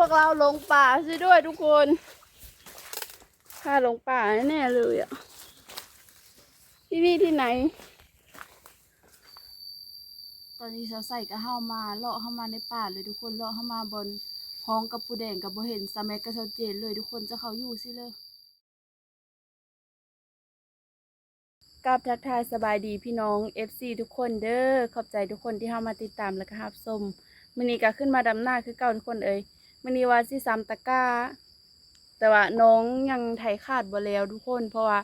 พวกเราหลงป่าซะด้วยทุกคนพาหลงป่าแน่ๆเลยอะ ที่นี่ที่ไหน ตอนนี้สาวใส่ก็เข้ามาเลาะเข้ามาในป่าเลยทุกคนเลาะเข้ามาบนห้องกับปูแดงกับบ่เห็นสาแม็กกับสาวเจนเลยทุกคนจะเขาอยู่สิเลยกราบทักทายสบายดีพี่น้อง FC ทุกคนเด้อขอบใจทุกคนที่เข้ามาติดตามและก็รับชมมื้อนี้ก็ขึ้นมาดำหน้าคือเก่าทุกคนเอ่ย มื้อนี้ว่าสิซ้ำตะกร้า แต่ว่าน้องยังไถขาดบ่แล้วทุกคน เพราะว่า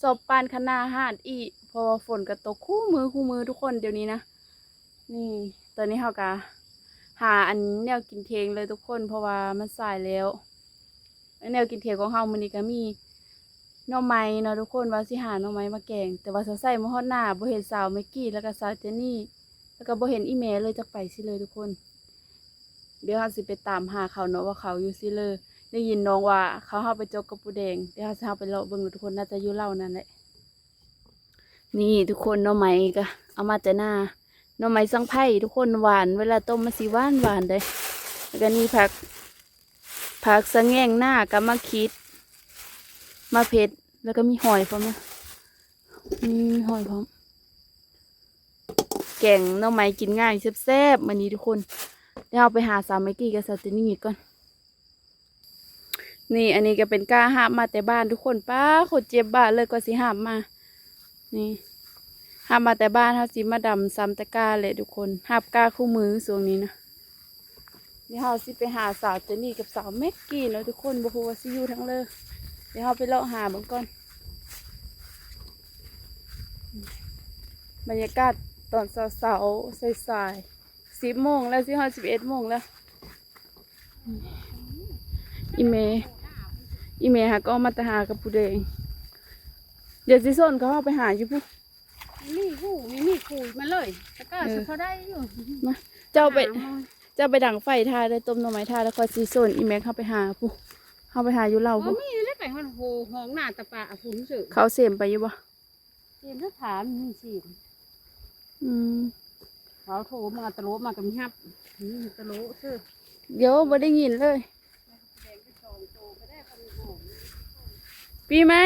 สอบปานคณะหาดอีเพราะว่าฝนก็ตกคู่มือคู่มือทุกคนเดี๋ยวนี้นะ นี่ตอนนี้เขากะหาอันแนวกินเทงเลยทุกคน เพราะว่ามันสายแล้ว แนวกินเทงของเฮามื้อนี้ก็มีหน่อไม้เนาะทุกคนว่าสิหาหน่อไม้มาแกง แต่ว่าเขาใส่มาฮอดหน้าบ่เห็นสาวเมกกี้แล้วก็สาวเจนี่ แล้วก็บ่เห็นอีเมลเลยจักไปสิเลยทุกคน เดี๋ยวเราสิไปตามหาเขาเนาะว่าเขาอยู่สิเลยได้ยินน้องว่า เขาเข้าไปจกกระปูแดงเดี๋ยวเราจะเข้าไปเลาะเบิ่งทุกคนน่าจะอยู่เล่านั่นแหละนี่ทุกคนน่อไม้ก็เอามาแต่หน้าน่อไม้สังไผ่ทุกคนหวาน เวลาต้มมันสิหวานหวานเลยแล้วก็นี่ผัก ผักสะแงงหน้ากับมะคิดมะเผ็ดแล้วก็มีหอยพร้อมนะมีหอยพร้อม แกงน่อไม้กินง่ายแซ่บๆมันนี้ทุกคน เดี๋ยวเราไปหาสาวไมกี้กับสาวเจนี่ก่อน นี่อันนี้ก็เป็นก้าหาบมาแต่บ้านทุกคนป้าโคตรเจ็บบ้าเลยก็สิหาบมา นี่หาบมาแต่บ้านเขาสิมาดำซ้ำตะก้าเลยทุกคนหาบก้าคู่มือส่วงนี้นะเดี๋ยวเราสิไปหาสาวเจนี่กับสาวแม็กกี้เนาะทุกคนบอกว่าสิอยู่ทั้งเลยเดี๋ยวเราไปเลาะหาบิ่งก่อนบรรยากาศตอนสาร์ๆสายๆ สิบโมงแล้วสิห้าสิบเอ็ดโมงแล้ว อีเมอีเมหาก็เอามาแต่หากับผู้เดงเดี๋ยวสิส้นเขาเอาไปหาอยู่พุมีหูมีมีคุยมาเลยแล้วก็เออเขาได้อยู่มาเจ้าไปหมเจ้าไปดังไฟทาได้ต้มหน่อไม้ทาแล้วคอยสิส้นอีเมเข้าไปหาพุเข้าไปหาอยู่เล่าอ๋พุอมีเล็กไปมันโหห้องหน้าตะปะผุนสื่อเขาเสมไปอยู่บ่เตรียมถ้าถามมีสิอืม เขาโทรมาตะโลมากับมีฮับนี่ตะโลซื่อเดี๋ยวบ่ได้ยินเลย ปีใหม่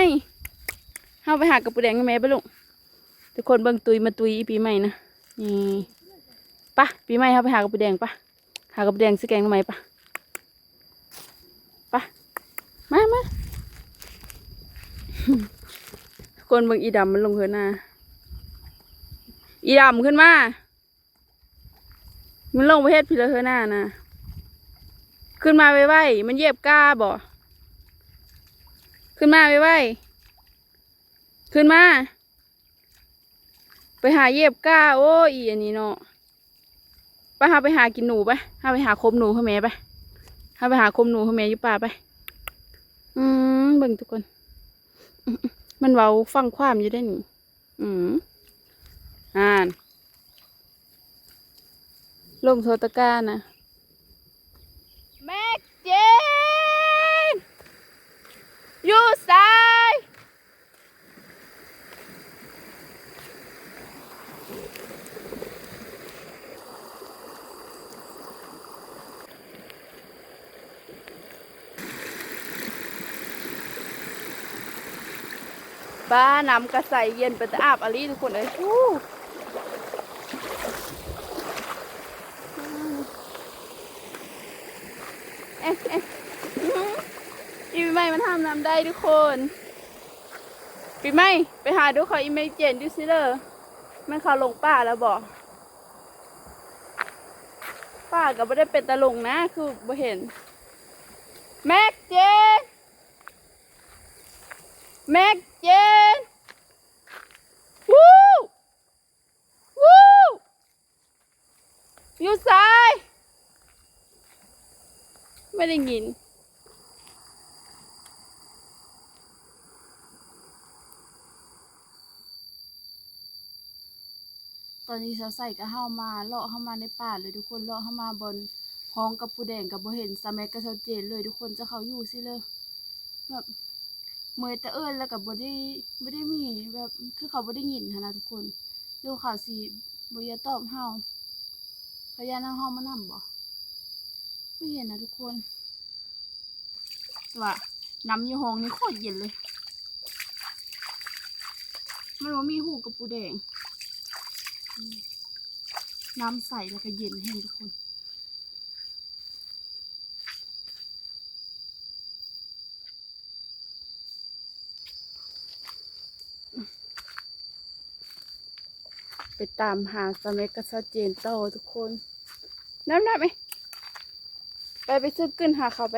เข้าไปหากับปูแดงกับแม่ไปลุงทุกคนเบิ่งตุยมาตุยอีปีใหม่นะนี่ปะปีใหม่เข้าไปหากับปูแดงปะหากับปูแดงสิแกงทำไมปะปะมามาทุกคนเบิ่งอีดำมันลงเหือหน้าอีดำขึ้นมา มันลงไปเฮ็ดพิลเหือหน้านะ ขึ้นมาไวๆมันเยียบก้าบ่ ขึ้นมาไวๆขึ้นมา ไปหาเยียบก้า โอ้อีอันนี้เนาะไปหาไปหากินหนูไปหาไปหาคมหนูพ่อแม่ไปหาไปหาคมหนูพ่อแม่อยู่ป่าไป อืมเบิ่งทุกคน มันเว้าฟังความอยู่ได้นี่อืมอ่าน ลงโทตะก้านะแม็กเจนอยู่ซ้ายบ้าน้ำกระใสเย็นเป็นตะอาบอะไรทุกคนเลยอู้เอ๊ะเอ๊ะอื้อหืออีไม่มันห้ามน้ำได้ทุกคนปีไม่ไปหาดูเขาอีเมลเจนดูซิเลอร์มันเขาลงป่าแล้วบอกป่าก็ไม่ได้เป็นตะลงนะ คือบ่เห็น แม็กเจน แม็กเจน วู้วู้อยู่ซ้าย ไม่ได้ยิน ตอนนี้สาวใส่ก็เข้ามาเลาะเข้ามาในป่าเลยทุกคนเลาะเข้ามาบนห้องกับปูแดงกับบ่เห็นสาแมกกับสาวเจนเลยทุกคนจะเขาอยู่สิเลยแบบเมยแต่เอิญแล้วกับบ่ได้บ่ได้มีแบบคือเขาบ่ได้ยินนะทุกคนดูข่าวสิบ่ยาตอบเฮาพยานเอาเฮามานำบ่ไม่เห็นนะทุกคนแต่ว่าน้ำอยี่ห้องนี่โคตรเย็นเลย มันว่ามีหูกับปูแดง น้ำใสแล้วก็เย็นแห้งทุกคนไปตามหาสเมกกับซาเจนโตทุกคน น้ำน้ำไหม ไปไปซื้อขึ้นหาเขาไป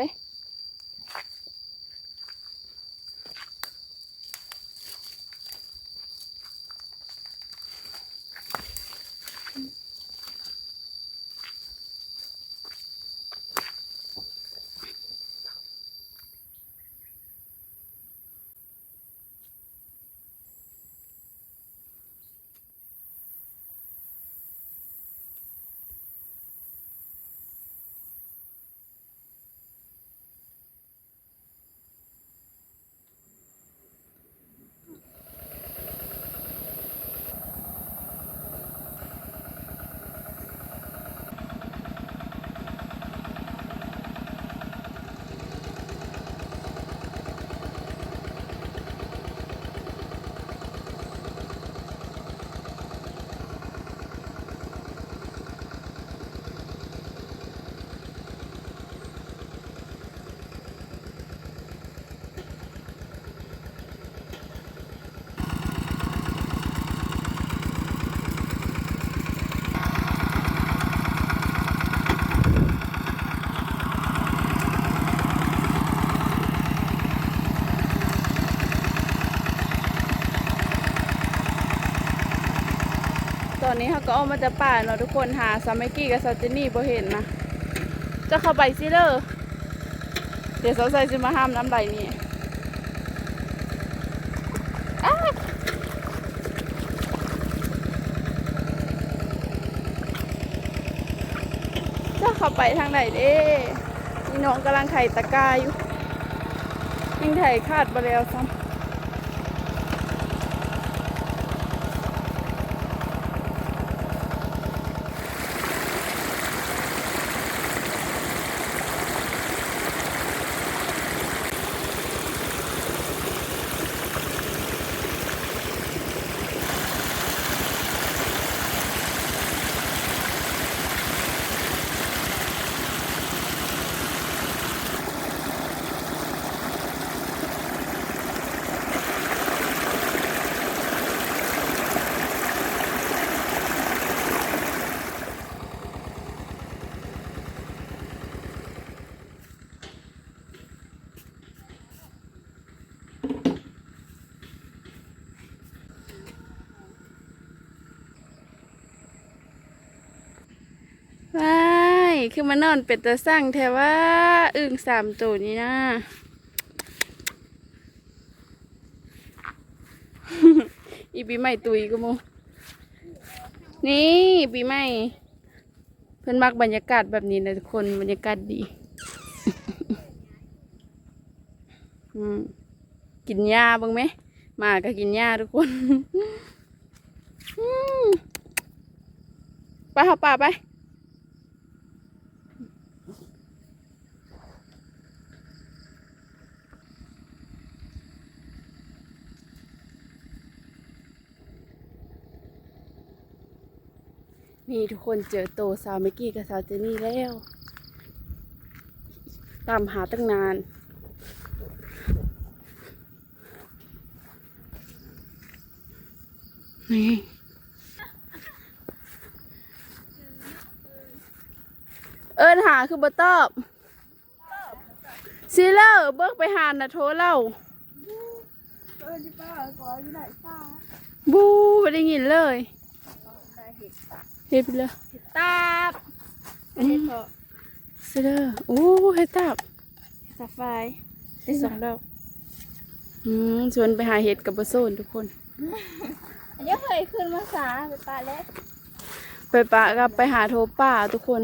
ตอนนี้เขาก็ออกมาจากป่าเนาะทุกคนหาซาเมกี้กับซาเจนี่บ่เห็นนะจะเข้าไปซิเลอร์เดี๋ยวสาวใส่จะมาห้ามน้ำไหลนี่จะเข้าไปทางไหนเด้นี่น้องกำลังไถ่ตะกร้าอยู่ยังไถ่ขาดไปแล้วซ้ำ ว้าย คือมานอนเป็ดตะสั่งแท้ว่าอึ่งสามตัวนี้นะอีปีใหม่ตุยก็โมนี่ปีใหม่ เพื่อนมักบรรยากาศแบบนี้นะทุกคนบรรยากาศดีอืมกินหญ้าบ้างไหมหมาก็กินหญ้าทุกคนอืมไปหาป่าไป นี่ทุกคนเจอโตสาวเมกกี้กับสาวเจนี่แล้ว ตามหาตั้งนาน นี่เอิญหาคือบตอบซีเลอร์เบิกไปหาน่ะโทรเล่าเออที่ป้าขอที่ไหนป้าบูไม่ได้ยินเลยได้ เห็ดเฮ็ดไปเลยตาบอันนี้พอซีเลอร์โอ้เฮ็ดตับสาไฟได้สองดอกอืมชวนไปหาเห็ดกับบะโซนทุกคนอันนี้เคยขึ้นมาสาไปป้าแล้วไปปะกับไปหาโทป่าทุกคน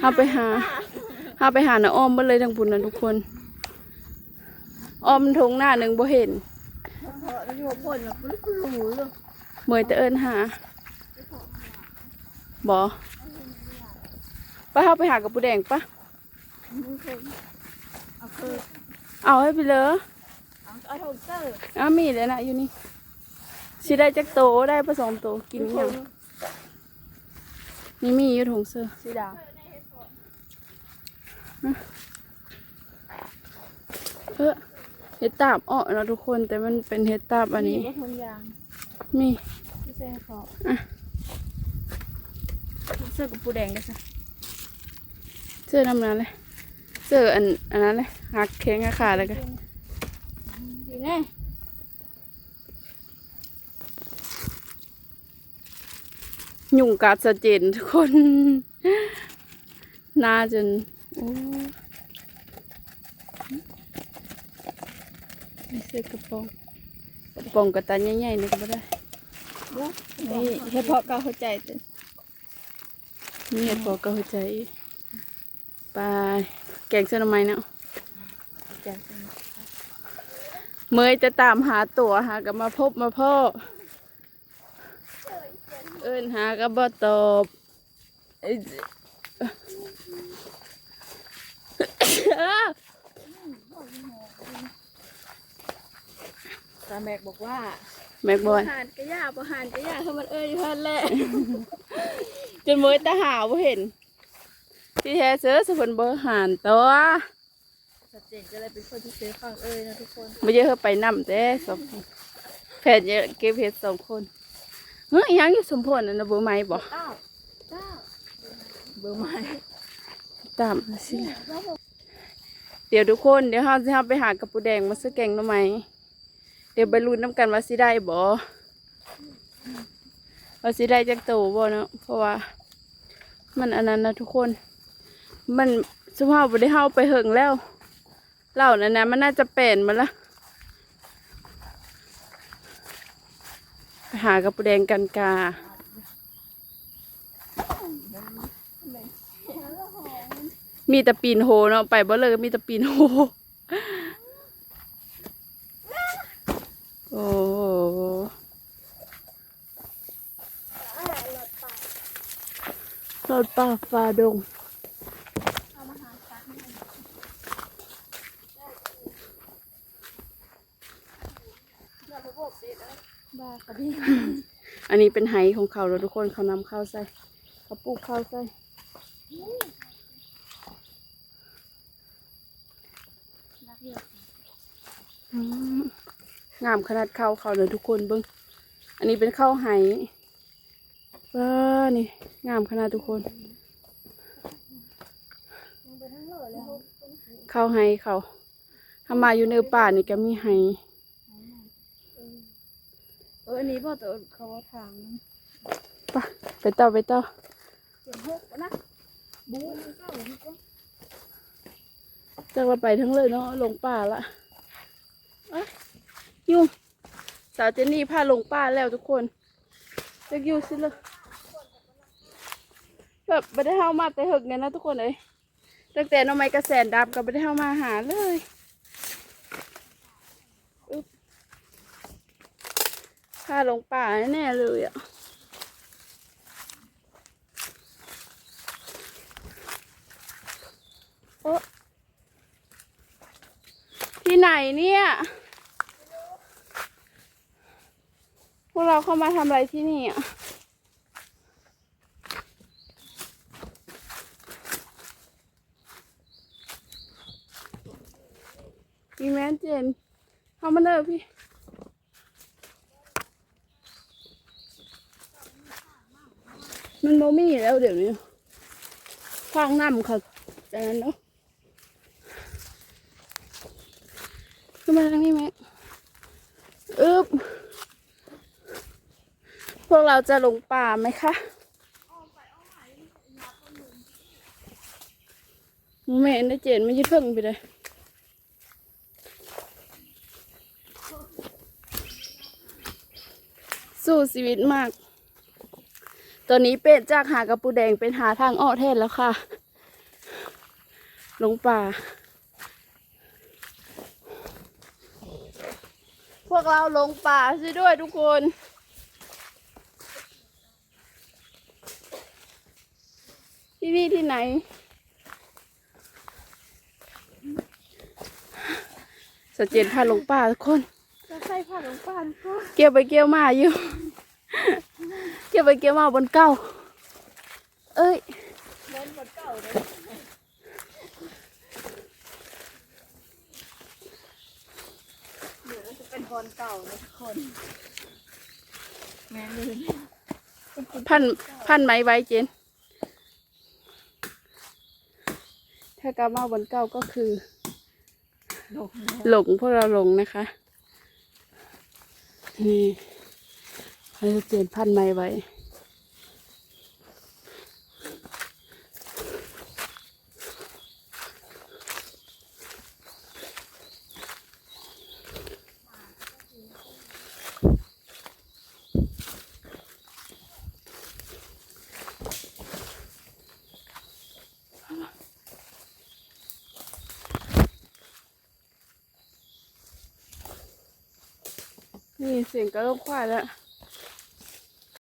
เฮาไปหาเฮาไปหาน้าอ้อมเบ่เลยทั้งบุญนะทุกคน อ้อมทงหน้าหนึ่งบ่เห็นเพราะมันอยู่บนแบบมันก็หลูเลยเมยแต่เอิญหา บ่ไปเฮาไปหากับปูแดงปะมึงเคยเอาคือเอาให้ไปเลยเอาเอาโถเซอร์อ้ามีเลยนะอยู่นี่สิได้จักโตได้ผสมโตกินหยังนี่มีอยู่ถุงเสื้อสีดาเออเห็ดตาบอ้อเนาะทุกคนแต่มันเป็นเห็ดตาบอันนี้ก็ทุนยางมีที่ใส่ให้พออะ เสื้อกับปูแดงได้ซะเสื้อน้ำนั้นเลยเสื้ออันอันนั้นเลยหักแข้งหักขาเลยกันดีแน่ยุ่งกัดสะเจนทุกคนหน้าจนโอ้ไม่ใส่กระโปรงกระโปรงกระตันใหญ่ๆนี่ก็ไม่ได้นี่เฮ็ดเพาะเกาเข้าใจเต็ มมีเหตุผลก็เข้าใจไปแกงเส้นทำไมเนาะเมยจะตามหาตัวหากับมาพบมาพ่อ เอิ้นหากับบ่ตอบตาแมกบอกว่า แม็กบอยหานกระยาบ่หานกระยาคือมันเอ้ยอยู่หั่นแหละจนเมยตาหาบ่เห็นที่แท้เสือสุพรรณเบอร์หานตัวชัดเจนก็เลยเป็นคนที่ซื้อฟังเอ้ยนะทุกคนไม่เยอะเธอไปนำแต่สองคนแผนเยอะเก็บเห็ดสองคนเฮ้ยยังอยู่สมพรน่ะนะเบอร์ไม้บอกเก้าเก้าเบอร์ไม้ตามมาสิล่ะเดี๋ยวทุกคนเดี๋ยวเราจะไปหากระปูแดงมาซื้อแกงหน่อไม้เดี๋ยวไปลุ้นน้ำกันว่าสิได้บ่ว่าสิได้จักโตบ่เนาะเพราะว่า มันอันนั้นนะทุกคน มันสภาพบ่ได้เฮาไปเหิงแล้วเหล่านั้นนะมันน่าจะเป็นมาละไปหากระปูแดงกันกามีแต่ปีนโฮเนาะไปบ่เลยมีแต่ปีนโฮโอ้โหรถ ป่าฟ้าดง บ้าค่ะพี่ อันนี้เป็นไหของเขาแล้วทุกคนเขานำข้าวใส่เขาปลูกข้าวใส่งามขนาดข้าวเขาเลยทุกคนเบิ้งอันนี้เป็นข้าวไห ว้านี่ งามขนาดทุกคนข้าวไหเขาถ้ามาอยู่ในป่านี่ก็มีไหเอออันนี้บ่ตัวเขาว่าทางนะไปไปต่อไปต่อเจ็ดหกนะบูเก้าหกจากเราไปทั้งเลยเนาะลงป่าละเอ้ยยุ่งสาวเจนนี่พาลงป่าแล้วทุกคนจะอยู่สิเลย แบบไม่ได้เข้ามาแต่หึกเนี่ยนะทุกคนเลยตั้งแต่น้องไม้กระแสนดำก็ไม่ได้เข้ามาหาเลยอึ๊บพาลงป่าแน่เลยอะโอะที่ไหนเนี่ยพวกเราเข้ามาทำอะไรที่นี่อะ มีแมน เจนเข้ามาเลยพี่มันโมมี่แล้วเดี๋ยวนี้ฟางน้ำเขาจากนั้นเนาะขึ้นมาทางนี้ไหมอึบพวกเราจะลงป่าไหมคะแม่ได้เจนไม่ยึดเพิ่งไปเลย สู้ชีวิตมาก ตอนนี้เป็ดจากหากระปูแดงเป็นหาทางอ้อแทนแล้วค่ะ ลงป่า พวกเราลงป่าซิด้วยทุกคนที่นี่ที่ไหน สเจนพาลงป่าทุกคน ใส่ผ้าหลวงป้าก็เกี่ยวไปเกี่ยวมาอยู่ เกี่ยวไปเกี่ยวมาบนเก้า เอ้ยเล่นบนเก่าเลยเดี๋ยวจะเป็นบอลเก่าเลยทุกคน แม่ลืมพันพันไหมไว้เจน ถ้ากามาบนเก้าก็คือดกหลงพวกเราหลงนะคะ นี่ให้เปลี่ยนพันธุ์ใหม่ไว้ นี่เสียง